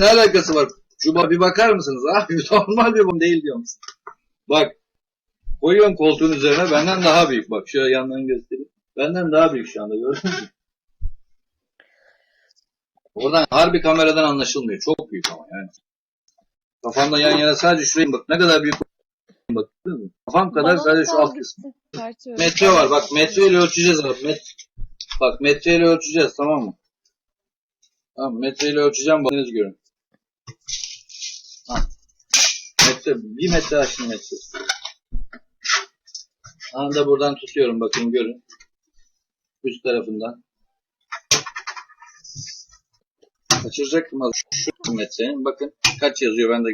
ne alakası var? Şu bir bakar mısınız? Abi normal bir bu değil diyor musun? Bak. Koyuyorum koltuğun üzerine benden daha büyük. Bak şöyle yandan göstereyim. Benden daha büyük şu anda gördün mü? Oradan harbi kameradan anlaşılmıyor. Çok büyük ama yani. Kafamda yan yana sadece şuraya bak. Ne kadar büyük bak. değil mi? Kafam kadar Bana sadece şu alt kısmı. Metre var. Bak metreyle ölçeceğiz abi. Met bak metreyle ölçeceğiz tamam mı? Tamam metreyle ölçeceğim bakınız görün. Metre, bir metre aşkın metre. Anda buradan tutuyorum bakın görün. Üst tarafından. Kaçıracaktım az şu metrenin. Bakın kaç yazıyor ben de.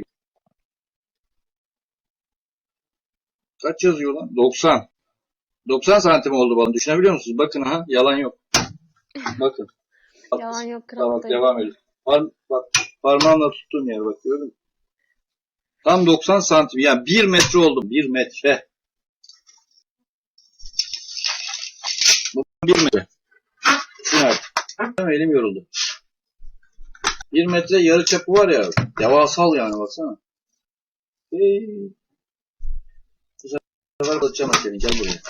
Kaç yazıyor lan? 90. 90 santim oldu bana. Düşünebiliyor musunuz? Bakın ha yalan yok. Bakın. Yalan yok Tamam devam edelim. Par bak parmağımla tuttuğum yer bak gördün mü? Tam 90 santim yani 1 metre oldu. 1 metre. Bu 1 metre. Ne? Elim yoruldu. 1 metre yarı çapı var ya. Devasal yani baksana. Hey. Bu sefer batacağım seni gel buraya.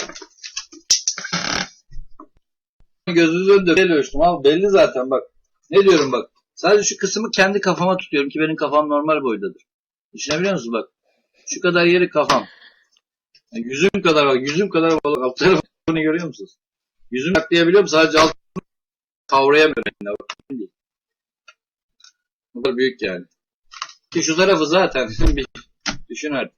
Gözünüzü önünde belli ölçtüm abi belli zaten bak. Ne diyorum bak. Sadece şu kısmı kendi kafama tutuyorum ki benim kafam normal boydadır. Düşünebiliyor musunuz bak. Şu kadar yeri kafam. Yani yüzüm kadar bak yüzüm kadar bak. Alt tarafını görüyor musunuz? Yüzümü saklayabiliyorum sadece alt kavrayamıyorum. Bak. Bu kadar büyük yani. Ki şu tarafı zaten düşün artık.